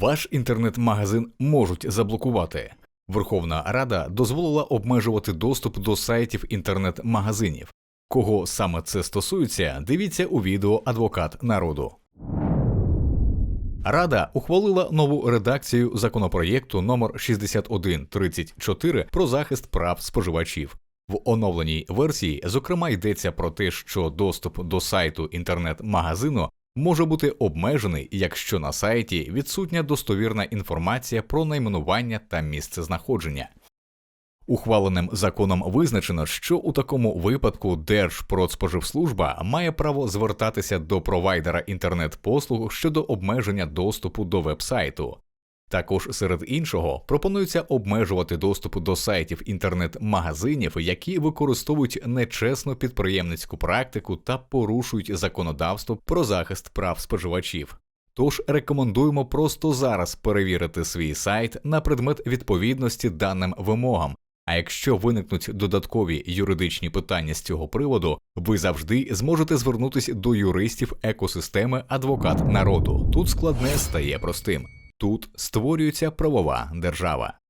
Ваш інтернет-магазин можуть заблокувати. Верховна Рада дозволила обмежувати доступ до сайтів інтернет-магазинів. Кого саме це стосується, дивіться у відео Адвокат народу. Рада ухвалила нову редакцію законопроєкту номер 6134 про захист прав споживачів. В оновленій версії, зокрема, йдеться про те, що доступ до сайту інтернет-магазину може бути обмежений, якщо на сайті відсутня достовірна інформація про найменування та місце знаходження. Ухваленим законом визначено, що у такому випадку Держпродспоживслужба має право звертатися до провайдера інтернет-послуг щодо обмеження доступу до вебсайту. Також серед іншого пропонується обмежувати доступ до сайтів інтернет-магазинів, які використовують нечесну підприємницьку практику та порушують законодавство про захист прав споживачів. Тож рекомендуємо просто зараз перевірити свій сайт на предмет відповідності даним вимогам. А якщо виникнуть додаткові юридичні питання з цього приводу, ви завжди зможете звернутися до юристів екосистеми адвокат народу. Тут складне стає простим. Тут створюється правова держава.